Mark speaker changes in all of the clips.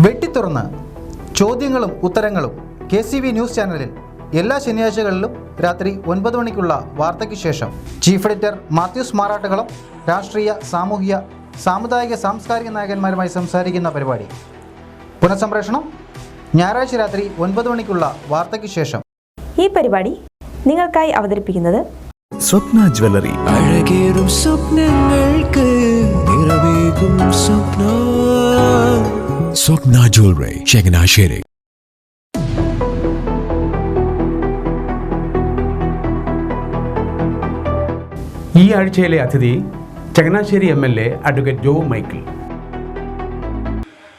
Speaker 1: വെട്ടിത്തുറന്ന് ചോദ്യങ്ങളും ഉത്തരങ്ങളും K C V news ചാനലിൽ എല്ലാ ശനിയാഴ്ചകളിലും രാത്രി ഒൻപത് മണിക്കുള്ള വാർത്തയ്ക്ക് ശേഷം. ചീഫ് എഡിറ്റർ മാത്യൂസ് മാറാട്ടുകളും രാഷ്ട്രീയ സാമൂഹിക സാമുദായിക സാംസ്കാരിക നായകന്മാരുമായി സംസാരിക്കുന്ന പരിപാടി. പുനഃസംപ്രേഷണം ഞായറാഴ്ച രാത്രി ഒൻപത് മണിക്കുള്ള വാർത്തയ്ക്ക് ശേഷം.
Speaker 2: ഈ പരിപാടി നിങ്ങൾക്കായി അവതരിപ്പിക്കുന്നത്
Speaker 3: സ്വപ്ന ജ്വല്ലറി.
Speaker 4: അഴകേറും സ്വപ്നങ്ങൾക്ക് നിറവേകും സ്വപ്ന.
Speaker 3: സ്വപ്ന ജ്വല്ലറി ചങ്ങനാശ്ശേരി
Speaker 5: ഈ ആഴ്ചയിലെ അതിഥി Changanassery M L A advocate Joe Michael.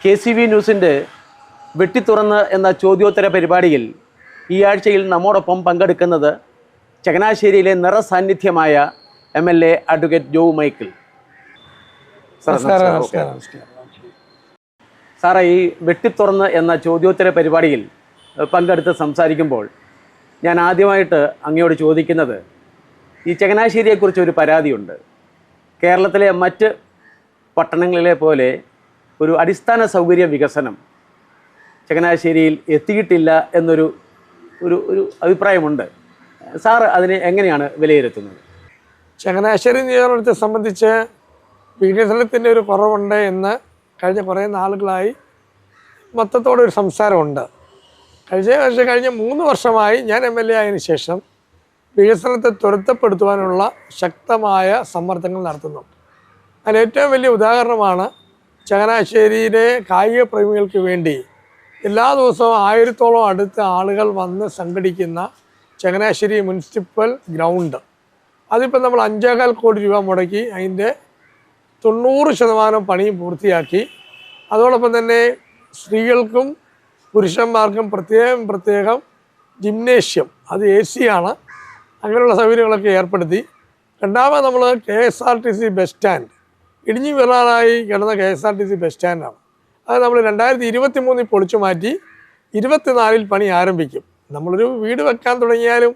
Speaker 6: K C V ന്യൂസിന്റെ വെട്ടിത്തുറന്ന് എന്ന ചോദ്യോത്തര പരിപാടിയിൽ ഈ ആഴ്ചയിൽ നമ്മോടൊപ്പം പങ്കെടുക്കുന്നത് ചങ്ങനാശ്ശേരിയിലെ നിറസാന്നിധ്യമായ M L A advocate Jo Michael. നമസ്കാരം നമസ്കാരം. സാറേ ഈ വെട്ടിത്തുറന്ന് എന്ന ചോദ്യോത്തര പരിപാടിയിൽ പങ്കെടുത്ത് സംസാരിക്കുമ്പോൾ ഞാൻ ആദ്യമായിട്ട് അങ്ങയോട് ചോദിക്കുന്നത് ഈ ചങ്ങനാശ്ശേരിയെക്കുറിച്ച് ഒരു പരാതിയുണ്ട്. കേരളത്തിലെ മറ്റ് പട്ടണങ്ങളിലെ പോലെ ഒരു അടിസ്ഥാന സൗകര്യ വികസനം ചങ്ങനാശ്ശേരിയിൽ എത്തിയിട്ടില്ല എന്നൊരു ഒരു ഒരു അഭിപ്രായമുണ്ട്. സാർ അതിനെ എങ്ങനെയാണ് വിലയിരുത്തുന്നത്?
Speaker 7: ചങ്ങനാശ്ശേരി നിയോജനത്തെ സംബന്ധിച്ച് വികസനത്തിന്റെ ഒരു കുറവുണ്ട് എന്ന് കഴിഞ്ഞ കുറേ നാളുകളായി മൊത്തത്തോടെ ഒരു സംസാരമുണ്ട്. കഴിഞ്ഞ വർഷം കഴിഞ്ഞ മൂന്ന് വർഷമായി ഞാൻ എം എൽ എ ആയതിനു ശേഷം വികസനത്തെ ത്വരിതപ്പെടുത്തുവാനുള്ള ശക്തമായ സമ്മർദ്ദങ്ങൾ നടത്തുന്നുണ്ട് അതിന് ഏറ്റവും വലിയ ഉദാഹരണമാണ് ചങ്ങനാശ്ശേരിയിലെ കായിക പ്രേമികൾക്ക് വേണ്ടി എല്ലാ ദിവസവും ആയിരത്തോളം അടുത്ത ആളുകൾ വന്ന് സംഘടിക്കുന്ന ചങ്ങനാശ്ശേരി മുനിസിപ്പൽ ഗ്രൗണ്ട്. അതിപ്പോൾ നമ്മൾ അഞ്ചേകാൽ കോടി രൂപ മുടക്കി അതിന്റെ തൊണ്ണൂറ് ശതമാനം പണിയും പൂർത്തിയാക്കി. അതോടൊപ്പം തന്നെ സ്ത്രീകൾക്കും പുരുഷന്മാർക്കും പ്രത്യേകം പ്രത്യേകം ജിംനേഷ്യം അത് എ സിയാണ് അങ്ങനെയുള്ള സൗകര്യങ്ങളൊക്കെ ഏർപ്പെടുത്തി. രണ്ടാമത് നമ്മൾ K S R T C bus stand. ഇടിഞ്ഞു വീഴാനായി കിടന്ന K S R T C bus സ്റ്റാൻഡാണ്. അത് നമ്മൾ രണ്ടായിരത്തി ഇരുപത്തി മൂന്നിൽ പൊളിച്ചു മാറ്റി ഇരുപത്തിനാലിൽ പണി ആരംഭിക്കും. നമ്മളൊരു വീട് വെക്കാൻ തുടങ്ങിയാലും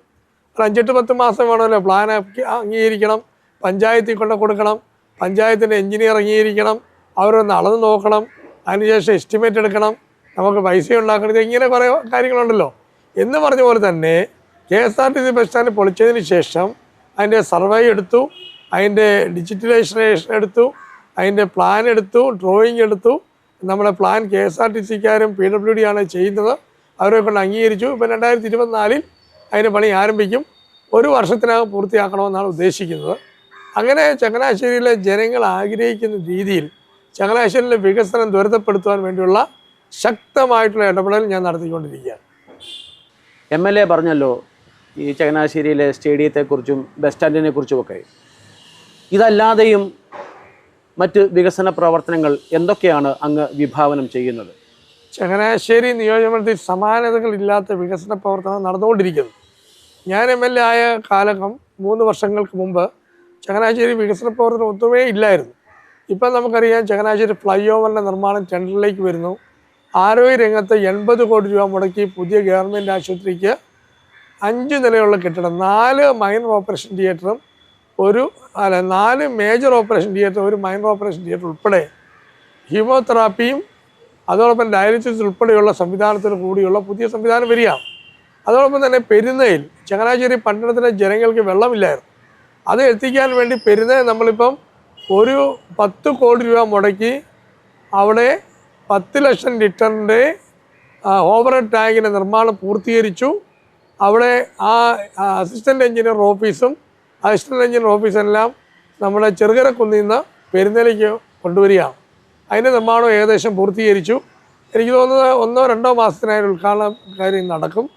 Speaker 7: ഒരു അഞ്ചെട്ട് പത്ത് മാസം വേണമല്ലോ. പ്ലാൻ അംഗീകരിക്കണം. പഞ്ചായത്തിൽ കൊണ്ട് കൊടുക്കണം. പഞ്ചായത്തിന്റെ എഞ്ചിനീയർ അംഗീകരിക്കണം അവരൊന്ന് അളന്ന് നോക്കണം. അതിനുശേഷം എസ്റ്റിമേറ്റ് എടുക്കണം. നമുക്ക് പൈസ ഉണ്ടാക്കണം. ഇങ്ങനെ കുറേ കാര്യങ്ങളുണ്ടല്ലോ. എന്ന് പറഞ്ഞ പോലെ തന്നെ K S R T C bus stand പൊളിച്ചതിന് ശേഷം അതിന്റെ സർവേ എടുത്തു. അതിന്റെ ഡിജിറ്റലൈസേഷൻ എടുത്തു. അതിന്റെ പ്ലാൻ എടുത്തു. ഡ്രോയിങ് എടുത്തു. നമ്മുടെ plan K S R T സിക്കാരും P W D ആണ് ചെയ്യുന്നത്. അവരെ കൊണ്ട് അംഗീകരിച്ചു. ഇപ്പം രണ്ടായിരത്തി ഇരുപത്തിനാലിൽ അതിന്റെ പണി ആരംഭിക്കും. ഒരു വർഷത്തിനകം പൂർത്തിയാക്കണമെന്നാണ് ഉദ്ദേശിക്കുന്നത്. അങ്ങനെ ചങ്ങനാശ്ശേരിയിലെ ജനങ്ങൾ ആഗ്രഹിക്കുന്ന രീതിയിൽ ചങ്ങനാശ്ശേരിയിലെ വികസനം ത്വരിതപ്പെടുത്തുവാൻ വേണ്ടിയുള്ള ശക്തമായിട്ടുള്ള ഇടപെടൽ ഞാൻ നടത്തിക്കൊണ്ടിരിക്കുകയാണ്.
Speaker 6: എം എൽ എ പറഞ്ഞല്ലോ ഈ ചങ്ങനാശ്ശേരിയിലെ സ്റ്റേഡിയത്തെക്കുറിച്ചും ബസ് സ്റ്റാൻഡിനെ കുറിച്ചുമൊക്കെ ഇതല്ലാതെയും മറ്റ് വികസന പ്രവർത്തനങ്ങൾ എന്തൊക്കെയാണ് അങ്ങ് വിഭാവനം ചെയ്യുന്നത്?
Speaker 7: ചങ്ങനാശ്ശേരി നിയോജകമണ്ഡലത്തിൽ സമാനതകളില്ലാത്ത വികസന പ്രവർത്തനം നടന്നുകൊണ്ടിരിക്കുന്നു. ഞാൻ എം എൽ എ ആയ കാലകം മൂന്ന് വർഷങ്ങൾക്ക് മുമ്പ് ചങ്ങനാശ്ശേരി വികസന പ്രവർത്തനം ഒന്നുമേ ഇല്ലായിരുന്നു. ഇപ്പം നമുക്കറിയാം ചങ്ങനാശ്ശേരി ഫ്ലൈ ഓവറിന്റെ നിർമ്മാണം ടെൻഡറിലേക്ക് വരുന്നു. ആരോഗ്യ രംഗത്ത് എൺപത് കോടി രൂപ മുടക്കി പുതിയ ഗവൺമെന്റ് ആശുപത്രിക്ക് അഞ്ച് നിലയുള്ള കെട്ടിടം നാല് മൈനർ ഓപ്പറേഷൻ തിയേറ്ററും ഒരു അല്ല നാല് മേജർ ഓപ്പറേഷൻ തിയേറ്ററും ഒരു മൈനർ ഓപ്പറേഷൻ തിയേറ്റർ ഉൾപ്പെടെ ഹീമോതെറാപ്പിയും അതോടൊപ്പം ഡയാലിസിസ് ഉൾപ്പെടെയുള്ള സംവിധാനത്തിൽ കൂടിയുള്ള പുതിയ സംവിധാനം വരികയാണ്. അതോടൊപ്പം തന്നെ പെരുന്നയിൽ ചങ്ങനാശ്ശേരി പട്ടണത്തിലെ ജനങ്ങൾക്ക് വെള്ളമില്ലായിരുന്നു. അത് എത്തിക്കാൻ വേണ്ടി പെരുന്ന നമ്മളിപ്പം ഒരു പത്ത് കോടി രൂപ മുടക്കി അവിടെ പത്ത് ലക്ഷം ലിറ്ററിന്റെ ഓവർ ടാങ്കിന്റെ നിർമ്മാണം പൂർത്തീകരിച്ചു. അവിടെ ആ അസിസ്റ്റന്റ് എഞ്ചിനീയർ ഓഫീസും അസിസ്റ്റന്റ് എഞ്ചിനീയർ ഓഫീസെല്ലാം നമ്മുടെ ചെറുകര കുന്നിൽ നിന്ന് പെരുന്നലേക്ക് കൊണ്ടുവരികയാണ്. അതിന്റെ നിർമ്മാണം ഏകദേശം പൂർത്തീകരിച്ചു. എനിക്ക് തോന്നുന്നത് ഒന്നോ രണ്ടോ മാസത്തിനായി ഉദ്ഘാടന കാര്യം നടക്കും.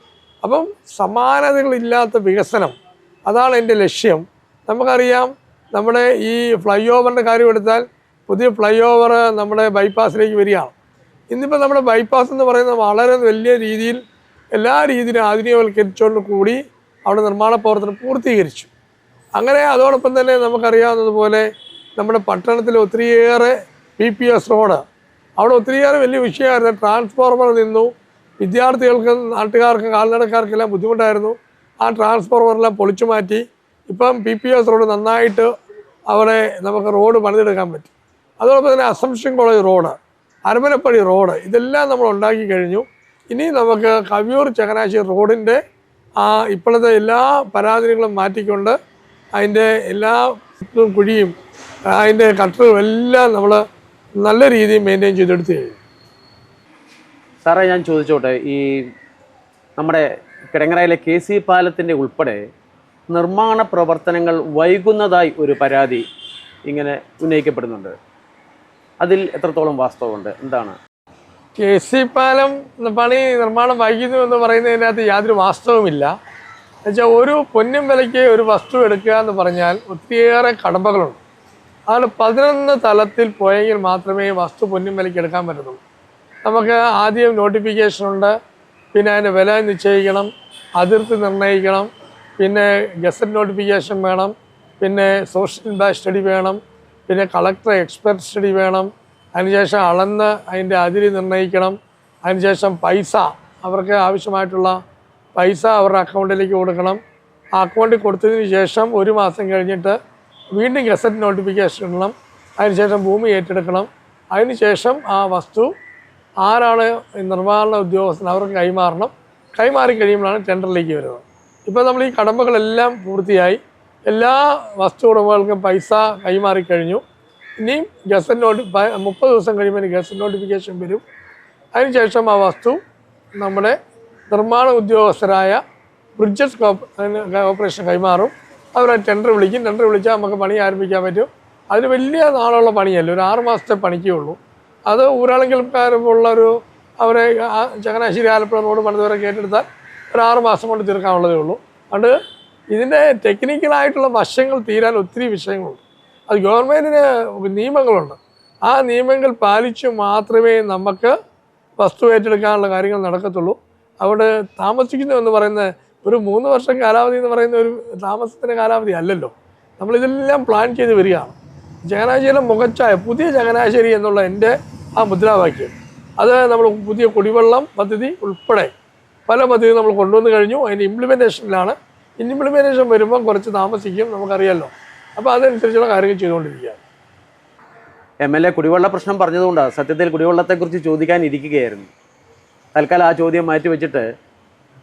Speaker 7: അപ്പം സമാനതകളില്ലാത്ത വികസനം അതാണ് എന്റെ ലക്ഷ്യം. നമുക്കറിയാം നമ്മുടെ ഈ ഫ്ലൈ ഓവറിന്റെ കാര്യം എടുത്താൽ പുതിയ ഫ്ലൈ ഓവർ നമ്മുടെ ബൈപ്പാസിലേക്ക് വരികയാണ്. ഇന്നിപ്പോൾ നമ്മുടെ ബൈപ്പാസ് എന്ന് പറയുന്നത് വളരെ വലിയ രീതിയിൽ എല്ലാ രീതിയിലും ആധുനികവൽക്കരിച്ചുകൊണ്ട് കൂടി അവിടെ നിർമ്മാണ പ്രവർത്തനം പൂർത്തീകരിച്ചു. അങ്ങനെ അതോടൊപ്പം തന്നെ നമുക്കറിയാവുന്നതുപോലെ നമ്മുടെ പട്ടണത്തിൽ ഒത്തിരിയേറെ പി പി എസ് റോഡ്. അവിടെ ഒത്തിരിയേറെ വലിയ വിഷയമായിരുന്നു. ട്രാൻസ്ഫോർമർ നിന്നു. വിദ്യാർത്ഥികൾക്കും നാട്ടുകാർക്കും കാൽനടക്കാർക്കെല്ലാം ബുദ്ധിമുട്ടായിരുന്നു. ആ ട്രാൻസ്ഫോർമറെല്ലാം പൊളിച്ചു മാറ്റി. ഇപ്പം പി പി എസ് റോഡ് നന്നായിട്ട് അവിടെ നമുക്ക് റോഡ് പണിതെടുക്കാൻ പറ്റും. അതോടൊപ്പം തന്നെ Assumption College Road Aramanappadi road ഇതെല്ലാം നമ്മൾ ഉണ്ടാക്കി കഴിഞ്ഞു. ഇനി നമുക്ക് കവിയൂർ ചങ്ങനാശ്ശേരി റോഡിന്റെ ആ ഇപ്പോഴത്തെ എല്ലാ പരാതികളും മാറ്റിക്കൊണ്ട് അതിന്റെ എല്ലാ കുഴിയും അതിന്റെ കട്ടറും എല്ലാം നമ്മൾ നല്ല രീതിയിൽ മെയിന്റെയിൻ ചെയ്തെടുത്ത് കഴിഞ്ഞു.
Speaker 6: സാറേ ഞാൻ ചോദിച്ചോട്ടെ ഈ നമ്മുടെ കിടങ്ങറയിലെ കെ സി പാലത്തിന്റെ ഉൾപ്പെടെ നിർമ്മാണ പ്രവർത്തനങ്ങൾ വൈകുന്നതായി ഒരു പരാതി ഇങ്ങനെ ഉന്നയിക്കപ്പെടുന്നുണ്ട്. അതിൽ എത്രത്തോളം വാസ്തവമുണ്ട്? എന്താണ്?
Speaker 7: കെ സി പാലം പണി നിർമ്മാണം വൈകുന്നു എന്ന് പറയുന്നതിനകത്ത് യാതൊരു വാസ്തവമില്ല എന്നുവെച്ചാൽ ഒരു പൊന്നും വിലയ്ക്ക് ഒരു വസ്തു എടുക്കുക എന്ന് പറഞ്ഞാൽ ഒത്തിരിയേറെ കടമ്പകളുണ്ട്. അതുകൊണ്ട് പതിനൊന്ന് തലത്തിൽ പോയെങ്കിൽ മാത്രമേ വസ്തു പൊന്നും വിലയ്ക്ക് എടുക്കാൻ പറ്റത്തുള്ളൂ. നമുക്ക് ആദ്യം നോട്ടിഫിക്കേഷൻ ഉണ്ട്. പിന്നെ അതിന്റെ വില നിശ്ചയിക്കണം. അതിർത്തി നിർണയിക്കണം. പിന്നെ ഗസറ്റ് നോട്ടിഫിക്കേഷൻ വേണം പിന്നെ സോഷ്യൽ ഇമ്പാക്ട് സ്റ്റഡി വേണം പിന്നെ കളക്ടർ എക്സ്പെർട്ട് സ്റ്റഡി വേണം അതിനുശേഷം അളന്ന് അതിന്റെ അതിരി നിർണയിക്കണം അതിനുശേഷം പൈസ അവർക്ക് ആവശ്യമായിട്ടുള്ള പൈസ അവരുടെ അക്കൗണ്ടിലേക്ക് കൊടുക്കണം. ആ അക്കൗണ്ടിൽ കൊടുത്തതിന് ശേഷം ഒരു മാസം കഴിഞ്ഞിട്ട് വീണ്ടും ഗസറ്റ് നോട്ടിഫിക്കേഷൻ ഇടണം അതിനുശേഷം ഭൂമി ഏറ്റെടുക്കണം. അതിനുശേഷം ആ വസ്തു ആരാണ് നിർമ്മാണ ഉദ്യോഗസ്ഥൻ അവർക്ക് കൈമാറണം. കൈമാറി കഴിയുമ്പോഴാണ് ടെൻഡറിലേക്ക് വരുന്നത്. ഇപ്പോൾ നമ്മൾ ഈ കടമ്പകളെല്ലാം പൂർത്തിയായി. എല്ലാ വസ്തു ഉടമകൾക്കും പൈസ കൈമാറി കഴിഞ്ഞു. ഇനിയും ഗസറ്റ് നോട്ടി മുപ്പത് ദിവസം കഴിയുമ്പോൾ ഗസറ്റ് നോട്ടിഫിക്കേഷൻ വരും. അതിനുശേഷം ആ വസ്തു നമ്മുടെ നിർമ്മാണ ഉദ്യോഗസ്ഥരായ ബ്രിഡ്ജസ് കോർപ്പറേഷൻ കൈമാറും. അവരെ ടെൻഡർ വിളിക്കും. ടെൻഡർ വിളിച്ചാൽ നമുക്ക് പണി ആരംഭിക്കാൻ പറ്റും. അതിന് വലിയ നാളുള്ള പണിയല്ല. ഒരു ആറ് മാസത്തെ പണിക്കേ ഉള്ളൂ. അത് ഊരാളെങ്കിലും ഉള്ളൊരു അവരെ ചങ്ങനാശ്ശേരി ആലപ്പുഴ റോഡ് പണിതുവരെ കേട്ടെടുത്താൽ ഒരു ആറ് മാസം കൊണ്ട് തീർക്കാനുള്ളതേ ഉള്ളൂ. അതുകൊണ്ട് ഇതിന്റെ ടെക്നിക്കലായിട്ടുള്ള വശങ്ങൾ തീരാൻ ഒത്തിരി വിഷയങ്ങളുണ്ട്. അത് ഗവൺമെന്റിന് നിയമങ്ങളുണ്ട്. ആ നിയമങ്ങൾ പാലിച്ച് മാത്രമേ നമുക്ക് വസ്തു ഏറ്റെടുക്കാനുള്ള കാര്യങ്ങൾ നടക്കത്തുള്ളൂ. അവിടെ താമസിക്കുന്നു എന്ന് പറയുന്ന ഒരു മൂന്ന് വർഷം കാലാവധി എന്ന് പറയുന്ന ഒരു താമസത്തിന്റെ കാലാവധി അല്ലല്ലോ. നമ്മളിതെല്ലാം പ്ലാൻ ചെയ്ത് വരികയാണ്. ചങ്ങനാശ്ശേരിയിലെ മുഖച്ചായ പുതിയ ചങ്ങനാശ്ശേരി എന്നുള്ള എന്റെ ആ മുദ്രാവാക്യം. അത് നമ്മൾ പുതിയ കുടിവെള്ളം പദ്ധതി ഉൾപ്പെടെ പല പദ്ധതി നമ്മൾ കൊണ്ടുവന്ന് കഴിഞ്ഞു. അതിന്റെ ഇംപ്ലിമെന്റേഷനിലാണ് ഇംപ്ലിമെന്റേഷൻ വരുമ്പം കുറച്ച് താമസിക്കും നമുക്കറിയാമല്ലോ അപ്പോൾ അതനുസരിച്ചുള്ള കാര്യങ്ങൾ ചെയ്തുകൊണ്ടിരിക്കുകയാണ്.
Speaker 6: എം എൽ എ കുടിവെള്ള പ്രശ്നം പറഞ്ഞതുകൊണ്ടാണ് സത്യത്തിൽ കുടിവെള്ളത്തെക്കുറിച്ച് ചോദിക്കാൻ ഇരിക്കുകയായിരുന്നു. തൽക്കാലം ആ ചോദ്യം മാറ്റി വെച്ചിട്ട്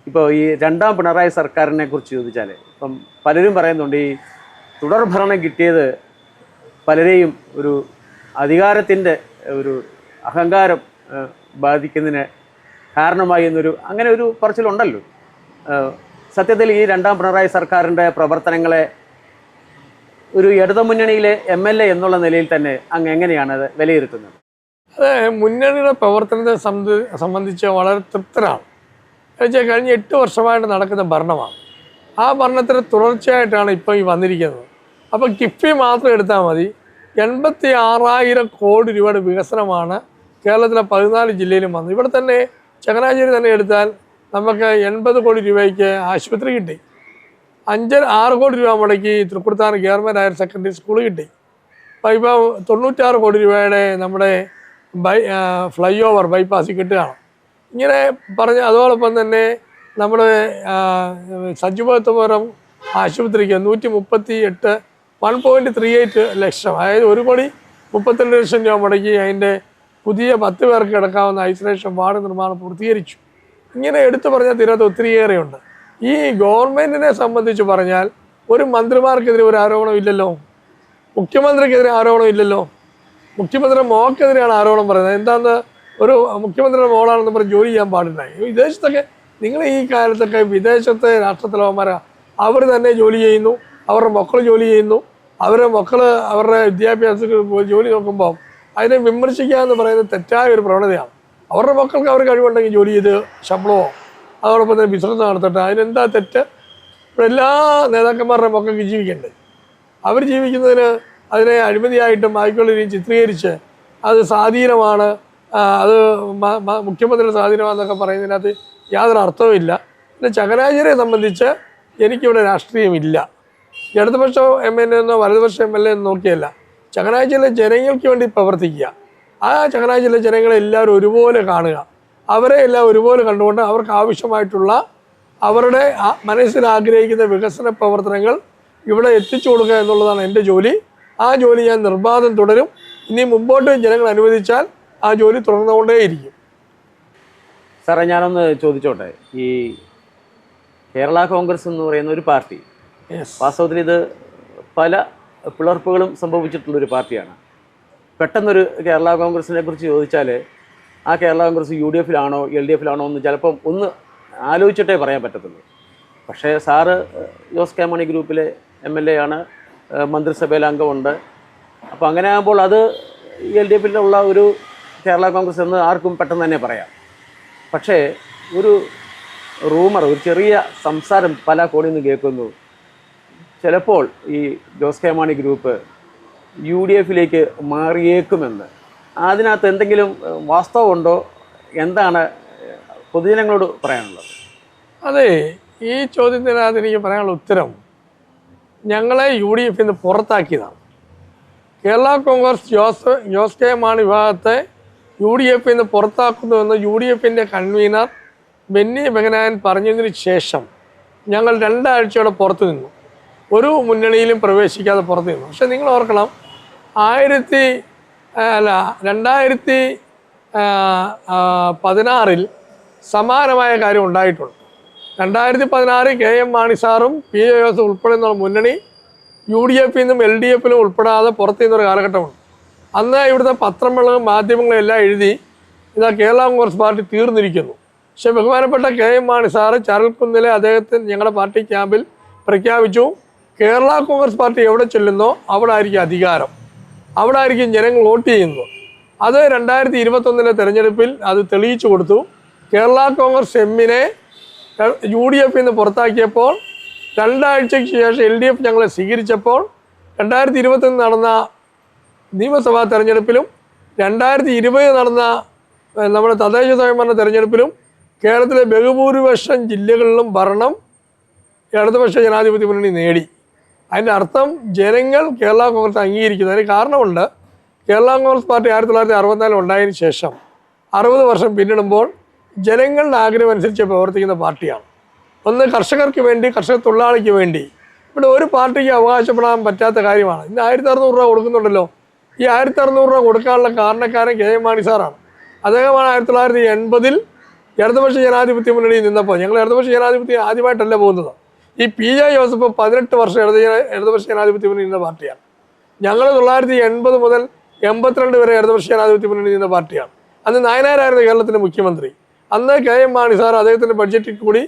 Speaker 6: ഇപ്പോൾ ഈ രണ്ടാം പിണറായി സർക്കാരിനെ കുറിച്ച് ചോദിച്ചാൽ ഇപ്പം പലരും പറയുന്നുണ്ട് ഈ തുടർഭരണം കിട്ടിയത് പലരെയും ഒരു അധികാരത്തിന്റെ ഒരു അഹങ്കാരം ബാധിക്കുന്നതിന് കാരണമായി എന്നൊരു അങ്ങനെ ഒരു പറച്ചിലുണ്ടല്ലോ. സത്യത്തിൽ ഈ രണ്ടാം പിണറായി സർക്കാരിന്റെ പ്രവർത്തനങ്ങളെ ഒരു ഇടതുമുന്നണിയിലെ എം എൽ എ എന്നുള്ള നിലയിൽ തന്നെ അങ്ങ് എങ്ങനെയാണ് അത് വിലയിരുത്തുന്നത്?
Speaker 7: അതെ മുന്നണിയുടെ പ്രവർത്തനത്തെ സംബന്ധി- സംബന്ധിച്ച് വളരെ തൃപ്തരാണ്. എന്നുവെച്ചാൽ കഴിഞ്ഞ എട്ട് വർഷമായിട്ട് നടക്കുന്ന ഭരണമാണ്. ആ ഭരണത്തിന് തുടർച്ചയായിട്ടാണ് ഇപ്പോൾ ഈ വന്നിരിക്കുന്നത്. അപ്പോൾ കിഫ്ബി മാത്രം എടുത്താൽ മതി. എൺപത്തി ആറായിരം കോടി രൂപയുടെ വികസനമാണ് കേരളത്തിലെ പതിനാല് ജില്ലയിലും വന്നത്. ഇവിടെ തന്നെ ചങ്ങനാശ്ശേരി തന്നെ എടുത്താൽ നമുക്ക് എൺപത് കോടി രൂപയ്ക്ക് ആശുപത്രി കിട്ടി. അഞ്ച് ആറ് കോടി രൂപ മുടക്കി തൃക്കുടത്താൻ ഗവൺമെന്റ് ഹയർ സെക്കൻഡറി സ്കൂൾ കിട്ടി. അപ്പോൾ ഇപ്പോൾ തൊണ്ണൂറ്റാറ് കോടി രൂപയുടെ നമ്മുടെ ബൈ ഫ്ലൈ ഓവർ ബൈപ്പാസ് കിട്ടുകയാണ്. ഇങ്ങനെ പറഞ്ഞ അതോടൊപ്പം തന്നെ നമ്മുടെ സജീവത്വപുരം ആശുപത്രിക്ക് നൂറ്റി മുപ്പത്തി എട്ട് വൺ പോയിന്റ് ത്രീ എയ്റ്റ് ലക്ഷം അതായത് ഒരു കോടി മുപ്പത്തിരണ്ട് ലക്ഷം രൂപ മുടക്കി അതിന്റെ പുതിയ പത്ത് പേർക്ക് കിടക്കാവുന്ന ഐസൊലേഷൻ വാർഡ് നിർമ്മാണം പൂർത്തീകരിച്ചു. ഇങ്ങനെ എടുത്തു പറഞ്ഞാൽ തീരാത്ത ഒത്തിരിയേറെയുണ്ട്. ഈ ഗവൺമെന്റിനെ സംബന്ധിച്ച് പറഞ്ഞാൽ ഒരു മന്ത്രിമാർക്കെതിരെ ഒരു ആരോപണം ഇല്ലല്ലോ. മുഖ്യമന്ത്രിക്കെതിരെ ആരോപണം ഇല്ലല്ലോ. മുഖ്യമന്ത്രിയുടെ മോക്കെതിരെയാണ് ആരോപണം പറയുന്നത്. എന്താന്ന് ഒരു മുഖ്യമന്ത്രിയുടെ മോളാണെന്ന് പറഞ്ഞ് ജോലി ചെയ്യാൻ പാടില്ല. വിദേശത്തൊക്കെ നിങ്ങൾ ഈ കാലത്തൊക്കെ വിദേശത്തെ രാഷ്ട്രത്തലവന്മാരാ അവർ തന്നെ ജോലി ചെയ്യുന്നു അവരുടെ മക്കൾ ജോലി ചെയ്യുന്നു അവരുടെ മക്കൾ അവരുടെ വിദ്യാഭ്യാസ ജോലി നോക്കുമ്പോൾ അതിനെ വിമർശിക്കുക എന്ന് പറയുന്നത് തെറ്റായ ഒരു പ്രവണതയാണ്. അവരുടെ മക്കൾക്ക് അവർ കഴിവുണ്ടെങ്കിൽ ജോലി ചെയ്ത് ശമ്പളമോ അതോടൊപ്പം തന്നെ ബിസിനസ് നടത്തട്ടെ. അതിനെന്താ തെറ്റ്? ഇപ്പോൾ എല്ലാ നേതാക്കന്മാരുടെ മക്കൾക്ക് ജീവിക്കണ്ടേ. അവർ ജീവിക്കുന്നതിന് അതിനെ അഴിമതിയായിട്ടും ആയിക്കൊള്ളിനെയും ചിത്രീകരിച്ച് അത് സ്വാധീനമാണ്. അത് മുഖ്യമന്ത്രിയുടെ സ്വാധീനമാണെന്നൊക്കെ പറയുന്നതിനകത്ത് യാതൊരു അർത്ഥവുമില്ല പിന്നെ ചങ്ങനാശ്ശേരിയെ സംബന്ധിച്ച് എനിക്കിവിടെ രാഷ്ട്രീയമില്ല. ഇടതുപക്ഷ എം എൽ എന്നോ വലതുപക്ഷ എം എൽ എ എന്നോ നോക്കിയല്ല. ചങ്ങനാശ്ശേരിയിലെ ജനങ്ങൾക്ക് വേണ്ടി പ്രവർത്തിക്കുക. ആ ചങ്ങനാഴ്ചയിലെ ജനങ്ങളെ എല്ലാവരും ഒരുപോലെ കാണുക. അവരെ എല്ലാം ഒരുപോലെ കണ്ടുകൊണ്ട് അവർക്ക് ആവശ്യമായിട്ടുള്ള അവരുടെ മനസ്സിൽ ആഗ്രഹിക്കുന്ന വികസന പ്രവർത്തനങ്ങൾ ഇവിടെ എത്തിച്ചു കൊടുക്കുക എന്നുള്ളതാണ് എന്റെ ജോലി. ആ ജോലി ഞാൻ നിർബാധം തുടരും. ഇനി മുമ്പോട്ട് ജനങ്ങൾ അനുവദിച്ചാൽ ആ ജോലി തുടർന്നുകൊണ്ടേയിരിക്കും.
Speaker 6: സാറേ ഞാനൊന്ന് ചോദിച്ചോട്ടെ. ഈ കേരള കോൺഗ്രസ് എന്ന് പറയുന്ന ഒരു പാർട്ടി വാസ്തവത്തിൽ ഇത് പല പിളർപ്പുകളും സംഭവിച്ചിട്ടുള്ളൊരു പാർട്ടിയാണ്. പെട്ടെന്നൊരു കേരള കോൺഗ്രസിനെ കുറിച്ച് ചോദിച്ചാൽ ആ കേരള കോൺഗ്രസ് യു ഡി എഫിലാണോ എൽ ഡി എഫിലാണോ എന്ന് ചിലപ്പം ഒന്ന് ആലോചിച്ചിട്ടേ പറയാൻ പറ്റത്തുള്ളൂ. പക്ഷേ സാറ് ജോസ് കെ മണി ഗ്രൂപ്പിലെ എം എൽ എ ആണ് മന്ത്രിസഭയിലെ അംഗമുണ്ട്. അപ്പോൾ അങ്ങനെ ആകുമ്പോൾ അത് എൽ ഡി എഫിലുള്ള ഒരു കേരള കോൺഗ്രസ് എന്ന് ആർക്കും പെട്ടെന്ന് തന്നെ പറയാം. പക്ഷേ ഒരു റൂമർ ഒരു ചെറിയ സംസാരം പല കോണിൽ നിന്ന് കേൾക്കുന്നു. ചിലപ്പോൾ ഈ Jose K Mani group U D എഫിലേക്ക് മാറിയേക്കുമെന്ന്. അതിനകത്ത് എന്തെങ്കിലും വാസ്തവമുണ്ടോ? എന്താണ് പൊതുജനങ്ങളോട് പറയാനുള്ളത്?
Speaker 7: അതെ ഈ ചോദ്യത്തിനകത്ത് എനിക്ക് പറയാനുള്ള ഉത്തരം ഞങ്ങളെ യു ഡി എഫിൽ നിന്ന് പുറത്താക്കിയതാണ്. കേരള കോൺഗ്രസ് ജോസ് ജോസ് കെ മാണി വിഭാഗത്തെ യു ഡി എഫിൽ നിന്ന് പുറത്താക്കുന്നുവെന്ന് യു ഡി എഫിന്റെ കൺവീനർ ബെന്നി ബെഹനാൻ പറഞ്ഞതിന് ശേഷം ഞങ്ങൾ രണ്ടാഴ്ചയോടെ പുറത്തു നിന്നു ഒരു മുന്നണിയിലും പ്രവേശിക്കാതെ പുറത്തു നിന്നു. പക്ഷെ നിങ്ങൾ ഓർക്കണം ആയിരത്തി അല്ല രണ്ടായിരത്തി പതിനാറിൽ സമാനമായ കാര്യം ഉണ്ടായിട്ടുണ്ട്. രണ്ടായിരത്തി പതിനാറ് കെ എം മാണി സാറും പി എ ജോസ് ഉൾപ്പെടുന്ന മുന്നണി യു ഡി എഫിൽ നിന്നും എൽ ഡി എഫിലും ഉൾപ്പെടാതെ പുറത്തു നിന്നൊരു കാലഘട്ടമുണ്ട്. അന്ന് ഇവിടുത്തെ പത്രങ്ങളും മാധ്യമങ്ങളും എല്ലാം എഴുതി ഇതാ കേരള കോൺഗ്രസ് പാർട്ടി തീർന്നിരിക്കുന്നു. പക്ഷേ ബഹുമാനപ്പെട്ട കെ എം മാണി സാറ് ചരൽക്കുന്നിലെ അദ്ദേഹത്തിന് ഞങ്ങളുടെ പാർട്ടി ക്യാമ്പിൽ പ്രഖ്യാപിച്ചു. കേരള കോൺഗ്രസ് പാർട്ടി എവിടെ ചെല്ലുന്നോ അവിടെ ആയിരിക്കും അധികാരം. അവിടെ ആയിരിക്കും ജനങ്ങൾ വോട്ട് ചെയ്യുന്നത്. അത് രണ്ടായിരത്തി ഇരുപത്തൊന്നിലെ തെരഞ്ഞെടുപ്പിൽ അത് തെളിയിച്ചു കൊടുത്തു. കേരള കോൺഗ്രസ് എമ്മിനെ യു ഡി എഫിൽ നിന്ന് പുറത്താക്കിയപ്പോൾ രണ്ടാഴ്ചയ്ക്ക് ശേഷം എൽ ഡി എഫ് ഞങ്ങളെ സ്വീകരിച്ചപ്പോൾ രണ്ടായിരത്തി ഇരുപത്തൊന്ന് നടന്ന നിയമസഭാ തെരഞ്ഞെടുപ്പിലും രണ്ടായിരത്തി ഇരുപത് നടന്ന നമ്മുടെ തദ്ദേശ സ്വയംഭരണ തെരഞ്ഞെടുപ്പിലും കേരളത്തിലെ ബഹുഭൂരിപക്ഷം ജില്ലകളിലും ഭരണം ഇടതുപക്ഷ ജനാധിപത്യ മുന്നണി നേടി. അതിന്റെ അർത്ഥം ജനങ്ങൾ കേരള കോൺഗ്രസ് അംഗീകരിക്കുന്നതിന് കാരണമുണ്ട്. കേരള കോൺഗ്രസ് പാർട്ടി ആയിരത്തി തൊള്ളായിരത്തി അറുപത്തിനാലിൽ ഉണ്ടായതിനു ശേഷം അറുപത് വർഷം പിന്നിടുമ്പോൾ ജനങ്ങളുടെ ആഗ്രഹം അനുസരിച്ച് പ്രവർത്തിക്കുന്ന പാർട്ടിയാണ്. ഒന്ന് കർഷകർക്ക് വേണ്ടി കർഷക തൊഴിലാളിക്ക് വേണ്ടി. ഇവിടെ ഒരു പാർട്ടിക്ക് അവകാശപ്പെടാൻ പറ്റാത്ത കാര്യമാണ്. ഇന്ന് ആയിരത്തി അറുന്നൂറ് രൂപ കൊടുക്കുന്നുണ്ടല്ലോ. ഈ ആയിരത്തി അറുന്നൂറ് രൂപ കൊടുക്കാനുള്ള കാരണക്കാരൻ കെ എം മാണി സാറാണ്. അദ്ദേഹമാണ് ആയിരത്തി തൊള്ളായിരത്തി എൺപതിൽ ഇടതുപക്ഷ ജനാധിപത്യ മുന്നണിയിൽ നിന്നപ്പോൾ ഞങ്ങൾ ഇടതുപക്ഷ ജനാധിപത്യം ആദ്യമായിട്ടല്ല പോകുന്നത്. ഈ പി ജെ ജോസഫ് പതിനെട്ട് വർഷം ഇടത് ഇടതുപക്ഷ ജനാധിപത്യ മുന്നണി നിന്ന പാർട്ടിയാണ്. ഞങ്ങൾ തൊള്ളായിരത്തി എൺപത് മുതൽ എൺപത്തിരണ്ട് വരെ ഇടതുപക്ഷ ജനാധിപത്യ മുന്നണി നിന്ന പാർട്ടിയാണ്. അന്ന് നായനാരായിരുന്നു കേരളത്തിന്റെ മുഖ്യമന്ത്രി. അന്ന് കെ എം മാണി സാർ അദ്ദേഹത്തിന്റെ ബഡ്ജറ്റിൽ കൂടി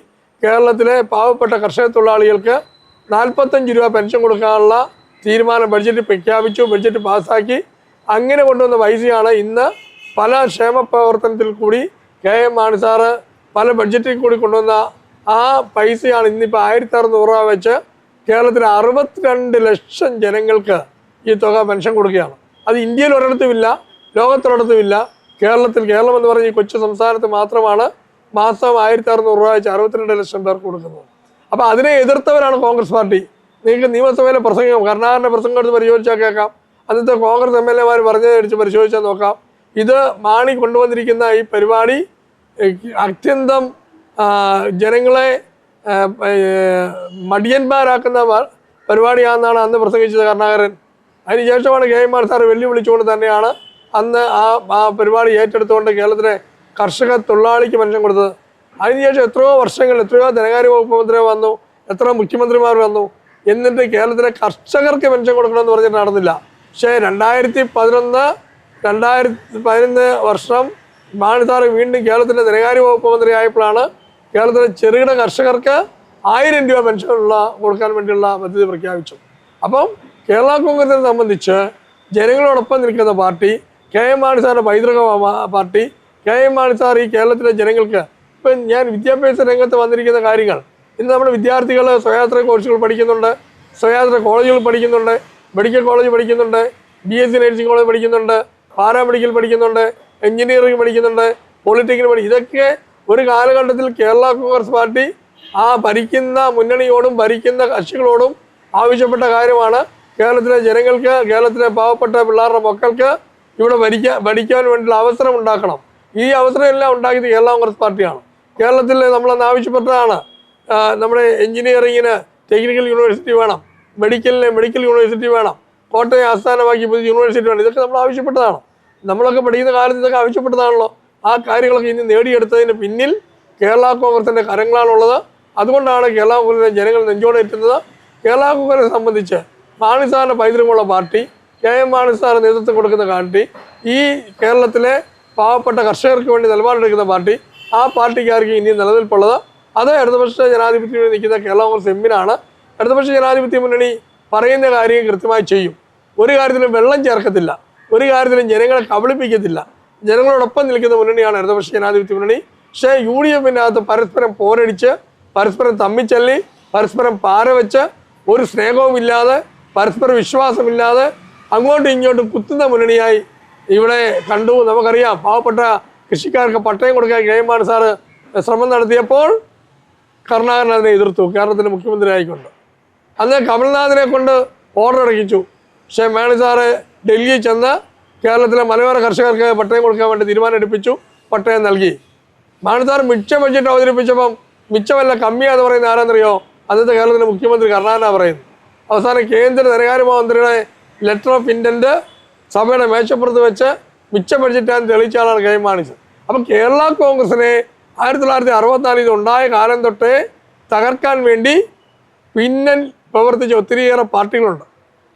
Speaker 7: കേരളത്തിലെ പാവപ്പെട്ട കർഷക തൊഴിലാളികൾക്ക് നാൽപ്പത്തഞ്ച് രൂപ പെൻഷൻ കൊടുക്കാനുള്ള തീരുമാനം ബഡ്ജറ്റ് പ്രഖ്യാപിച്ചു ബഡ്ജറ്റ് പാസ്സാക്കി അങ്ങനെ കൊണ്ടുവന്ന പൈസയാണ് ഇന്ന് പല ക്ഷേമ പ്രവർത്തനത്തിൽ കൂടി കെ എം മാണി സാറ് പല ബഡ്ജറ്റിൽ കൂടി കൊണ്ടുവന്ന ആ പൈസയാണ് ഇന്നിപ്പോൾ ആയിരത്തി അറുന്നൂറ് രൂപ വെച്ച് കേരളത്തിലെ അറുപത്തിരണ്ട് ലക്ഷം ജനങ്ങൾക്ക് ഈ തുക പെൻഷൻ കൊടുക്കുകയാണ്. അത് ഇന്ത്യയിൽ ഒരിടത്തുമില്ല ലോകത്തൊരിടത്തുമില്ല. കേരളത്തിൽ കേരളം എന്ന് പറഞ്ഞ ഈ കൊച്ചു സംസ്ഥാനത്ത് മാത്രമാണ് മാസം ആയിരത്തി അറുന്നൂറ് രൂപ വെച്ച് അറുപത്തിരണ്ട് ലക്ഷം പേർക്ക് കൊടുക്കുന്നത്. അപ്പോൾ അതിനെ എതിർത്തവരാണ് കോൺഗ്രസ് പാർട്ടി. നിങ്ങൾക്ക് നിയമസഭയിലെ പ്രസംഗം കർണാടകന്റെ പ്രസംഗം എടുത്ത് പരിശോധിച്ചാൽ കേൾക്കാം. അന്നത്തെ കോൺഗ്രസ് എം എൽ എമാർ പറഞ്ഞത് എടുത്ത് പരിശോധിച്ചാൽ നോക്കാം. ഇത് മാണി കൊണ്ടുവന്നിരിക്കുന്ന ഈ പരിപാടി അത്യന്തം ജനങ്ങളെ മടിയന്മാരാക്കുന്ന പരിപാടിയാണെന്നാണ് അന്ന് പ്രസംഗിച്ചത് കരുണാകരൻ. അതിനുശേഷമാണ് കെ എം ആർ സാർ വെല്ലുവിളിച്ചുകൊണ്ട് തന്നെയാണ് അന്ന് ആ ആ പരിപാടി ഏറ്റെടുത്തുകൊണ്ട് കേരളത്തിലെ കർഷക തൊഴിലാളിക്ക് മനുഷ്യൻ കൊടുത്തത്. അതിനുശേഷം എത്രയോ വർഷങ്ങൾ എത്രയോ ധനകാര്യ വകുപ്പ് മന്ത്രി വന്നു എത്ര മുഖ്യമന്ത്രിമാർ വന്നു എന്നിട്ട് കേരളത്തിലെ കർഷകർക്ക് പെൻഷൻ കൊടുക്കണമെന്ന് പറഞ്ഞിട്ട് നടന്നില്ല. പക്ഷേ രണ്ടായിരത്തി പതിനൊന്ന് രണ്ടായിരത്തി പതിനൊന്ന് വർഷം മാണി സാറ് വീണ്ടും കേരളത്തിന്റെ ധനകാര്യ വകുപ്പ് മന്ത്രി ആയപ്പോഴാണ് കേരളത്തിലെ ചെറുകിട കർഷകർക്ക് ആയിരം രൂപ പെൻഷനുള്ള കൊടുക്കാൻ വേണ്ടിയുള്ള പദ്ധതി പ്രഖ്യാപിച്ചു. അപ്പം കേരള കോൺഗ്രസിനെ സംബന്ധിച്ച് ജനങ്ങളോടൊപ്പം നിൽക്കുന്ന പാർട്ടി കെ എം മാണി സാറിന്റെ പൈതൃക party K M Mani sir ഈ കേരളത്തിലെ ജനങ്ങൾക്ക് ഇപ്പം ഞാൻ വിദ്യാഭ്യാസ രംഗത്ത് വന്നിരിക്കുന്ന കാര്യങ്ങൾ. ഇന്ന് നമ്മുടെ വിദ്യാർത്ഥികൾ സ്വയാത്ര കോഴ്സുകൾ പഠിക്കുന്നുണ്ട് സ്വയാത്ര കോളേജുകൾ പഠിക്കുന്നുണ്ട് മെഡിക്കൽ കോളേജ് പഠിക്കുന്നുണ്ട് B S C nursing college പഠിക്കുന്നുണ്ട് പാരാമെഡിക്കൽ പഠിക്കുന്നുണ്ട് എഞ്ചിനീയറിംഗ് പഠിക്കുന്നുണ്ട് പോളിടെക്നിക് പഠിക്കും ഇതൊക്കെ ഒരു കാലഘട്ടത്തിൽ കേരള കോൺഗ്രസ് പാർട്ടി ആ ഭരിക്കുന്ന മുന്നണിയോടും ഭരിക്കുന്ന കക്ഷികളോടും ആവശ്യപ്പെട്ട കാര്യമാണ്. കേരളത്തിലെ ജനങ്ങൾക്ക് കേരളത്തിലെ പാവപ്പെട്ട പിള്ളേരുടെ മക്കൾക്ക് ഇവിടെ ഭരിക്കാൻ ഭരിക്കാൻ വേണ്ടിയുള്ള അവസരം ഉണ്ടാക്കണം. ഈ അവസരം എല്ലാം ഉണ്ടാക്കിയത് കേരള കോൺഗ്രസ് പാർട്ടിയാണ്. കേരളത്തിൽ നമ്മളന്ന് ആവശ്യപ്പെട്ടതാണ് നമ്മുടെ എഞ്ചിനീയറിങ്ങിന് ടെക്നിക്കൽ യൂണിവേഴ്സിറ്റി വേണം മെഡിക്കലിന് മെഡിക്കൽ യൂണിവേഴ്സിറ്റി വേണം കോട്ടയം ആസ്ഥാനമാക്കി പുതിയ യൂണിവേഴ്സിറ്റി വേണം. ഇതൊക്കെ നമ്മൾ ആവശ്യപ്പെട്ടതാണ്. നമ്മളൊക്കെ പഠിക്കുന്ന കാലത്ത് ഇതൊക്കെ ആവശ്യപ്പെട്ടതാണല്ലോ. ആ കാര്യങ്ങളൊക്കെ ഇനി നേടിയെടുത്തതിന് പിന്നിൽ കേരള കോൺഗ്രസിന്റെ കരങ്ങളാണുള്ളത്. അതുകൊണ്ടാണ് കേരള കോൺഗ്രസിലെ ജനങ്ങൾ നെഞ്ചോടേറ്റുന്നത് കേരള കോൺഗ്രസിനെ സംബന്ധിച്ച് മാണി സാറിന്റെ പൈതൃകമുള്ള party K M Mani sir നേതൃത്വം കൊടുക്കുന്ന പാർട്ടി ഈ കേരളത്തിലെ പാവപ്പെട്ട കർഷകർക്ക് വേണ്ടി നിലപാടെടുക്കുന്ന പാർട്ടി ആ പാർട്ടിക്കാർക്ക് ഇനി നിലനിൽപ്പുള്ളത്. അത് ഇടതുപക്ഷ ജനാധിപത്യ മുന്നണി നിൽക്കുന്ന കേരള കോൺഗ്രസ് എമ്മിനാണ്. ഇടതുപക്ഷ ജനാധിപത്യ മുന്നണി പറയുന്ന കാര്യം കൃത്യമായി ചെയ്യും. ഒരു കാര്യത്തിലും വെള്ളം ചേർക്കത്തില്ല. ഒരു കാര്യത്തിലും ജനങ്ങളെ കബളിപ്പിക്കത്തില്ല. ജനങ്ങളോടൊപ്പം നിൽക്കുന്ന മുന്നണിയാണ് ഇടതുപക്ഷ ജനാധിപത്യ മുന്നണി. പക്ഷേ യു ഡി എഫിനകത്ത് പരസ്പരം പോരടിച്ച് പരസ്പരം തമ്മിച്ചല്ലി പരസ്പരം പാരവെച്ച് ഒരു സ്നേഹവും ഇല്ലാതെ പരസ്പര വിശ്വാസമില്ലാതെ അങ്ങോട്ടും ഇങ്ങോട്ടും കുത്തുന്ന മുന്നണിയായി ഇവിടെ കണ്ടു. നമുക്കറിയാം പാവപ്പെട്ട കൃഷിക്കാർക്ക് പട്ടയം കൊടുക്കാൻ കെ എം സാറ് ശ്രമം നടത്തിയപ്പോൾ കരുണാകരൻ അതിനെ എതിർത്തു. കേരളത്തിന്റെ മുഖ്യമന്ത്രി ആയിക്കൊണ്ട് അന്ന് കമൽനാഥിനെ കൊണ്ട് ഓർഡർ അടക്കിച്ചു പക്ഷേ മേണി സാറ് ഡൽഹിയിൽ ചെന്ന് കേരളത്തിലെ മലയോര കർഷകർക്ക് പട്ടയം കൊടുക്കാൻ വേണ്ടി തീരുമാനം എടുപ്പിച്ചു പട്ടയം നൽകി. മാനത്താർ മിച്ച ബഡ്ജറ്റ് അവതരിപ്പിച്ചപ്പം മിച്ചമല്ല കമ്മിയാന്ന് പറയുന്ന ആരാന്നറിയോ? അന്നത്തെ കേരളത്തിലെ മുഖ്യമന്ത്രി കരുണാകരനാണ് പറയുന്നു. അവസാനം കേന്ദ്ര ധനകാര്യ മന്ത്രിയുടെ ലെറ്റർ ഓഫ് ഇന്റന്റ് സഭയുടെ മേശപ്പുറത്ത് വെച്ച് മിച്ച ബഡ്ജറ്റാന്ന് തെളിയിച്ച ആളാണ് കെ. എം. അപ്പം കേരള കോൺഗ്രസിനെ ആയിരത്തി തൊള്ളായിരത്തി അറുപത്തിനാലിൽ ഉണ്ടായ കാലം തൊട്ടേ തകർക്കാൻ വേണ്ടി പിന്നൽ പ്രവർത്തിച്ച ഒത്തിരിയേറെ പാർട്ടികളുണ്ട്.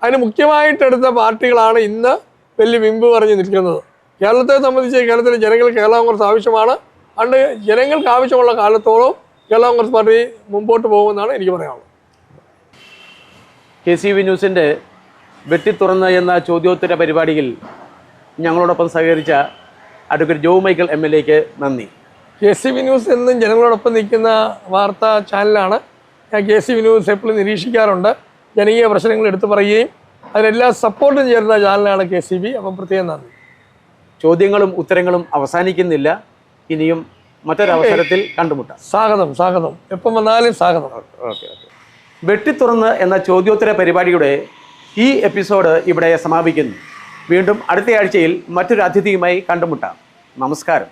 Speaker 7: അതിന് മുഖ്യമായിട്ടെടുത്ത പാർട്ടികളാണ് ഇന്ന് വലിയ വിമ്പ് പറഞ്ഞ് നിൽക്കുന്നത്. കേരളത്തെ സംബന്ധിച്ച് കേരളത്തിലെ ജനങ്ങൾ കേരള കോൺഗ്രസ് ആവശ്യമാണ്. അതുകൊണ്ട് ജനങ്ങൾക്ക് ആവശ്യമുള്ള കാലത്തോളം കേരള കോൺഗ്രസ് പാർട്ടി മുമ്പോട്ട് പോകുമെന്നാണ് എനിക്ക് പറയാനുള്ളത്.
Speaker 6: കെ സി വി ന്യൂസിന്റെ വെട്ടിത്തുറന്ന് എന്ന ചോദ്യോത്തര പരിപാടിയിൽ ഞങ്ങളോടൊപ്പം സഹകരിച്ച advocate Jo Michael M L എക്ക് നന്ദി.
Speaker 7: കെ സി വി ന്യൂസ് എന്നും ജനങ്ങളോടൊപ്പം നിൽക്കുന്ന വാർത്താ ചാനലാണ്. ഞാൻ കെ സി വി ന്യൂസ് എപ്പോഴും നിരീക്ഷിക്കാറുണ്ട്. ജനകീയ പ്രശ്നങ്ങൾ എടുത്തു പറയുകയും അതിനെല്ലാം സപ്പോർട്ടും ചേരുന്ന ചാനലാണ് കെ സി ബി. അപ്പം പ്രത്യേകം നന്ദി.
Speaker 6: ചോദ്യങ്ങളും ഉത്തരങ്ങളും അവസാനിക്കുന്നില്ല. ഇനിയും മറ്റൊരവസരത്തിൽ കണ്ടുമുട്ടാം.
Speaker 7: സ്വാഗതം സ്വാഗതം. എപ്പം വന്നാലും സ്വാഗതം.
Speaker 6: Okay okay. വെട്ടിത്തുറന്ന് എന്ന ചോദ്യോത്തര പരിപാടിയുടെ ഈ എപ്പിസോഡ് ഇവിടെ സമാപിക്കുന്നു. വീണ്ടും അടുത്ത ആഴ്ചയിൽ മറ്റൊരു അതിഥിയുമായി കണ്ടുമുട്ടാം. നമസ്കാരം.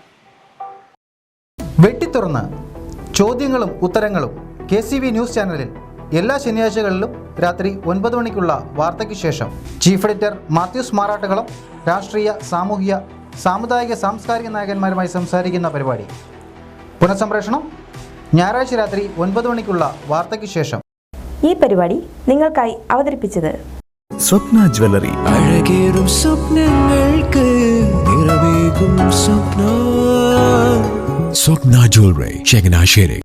Speaker 1: വെട്ടിത്തുറന്ന് ചോദ്യങ്ങളും ഉത്തരങ്ങളും കെ സി വി ന്യൂസ് ചാനലിൽ എല്ലാ ശനിയാഴ്ചകളിലും രാത്രി ഒൻപത് മണിക്കുള്ള വാർത്തയ്ക്ക് ശേഷം ചീഫ് എഡിറ്റർ മാത്യൂസ് മാറാട്ടുകളും രാഷ്ട്രീയ സാമൂഹിക സാമുദായിക സാംസ്കാരിക നായകന്മാരുമായി സംസാരിക്കുന്ന പരിപാടി. പുനഃസംപ്രേഷണം ഞായറാഴ്ച രാത്രി ഒൻപത് മണിക്കുള്ള വാർത്തയ്ക്ക് ശേഷം.
Speaker 2: ഈ പരിപാടി നിങ്ങൾക്കായി അവതരിപ്പിച്ചത്
Speaker 3: സ്വപ്ന ജ്വല്ലറി.
Speaker 4: അഴകേറും സ്വപ്നങ്ങൾക്ക് നിറവേകും സ്വപ്ന.
Speaker 3: സ്വപ്ന ജ്വല്ലറി ചങ്ങനാശ്ശേരി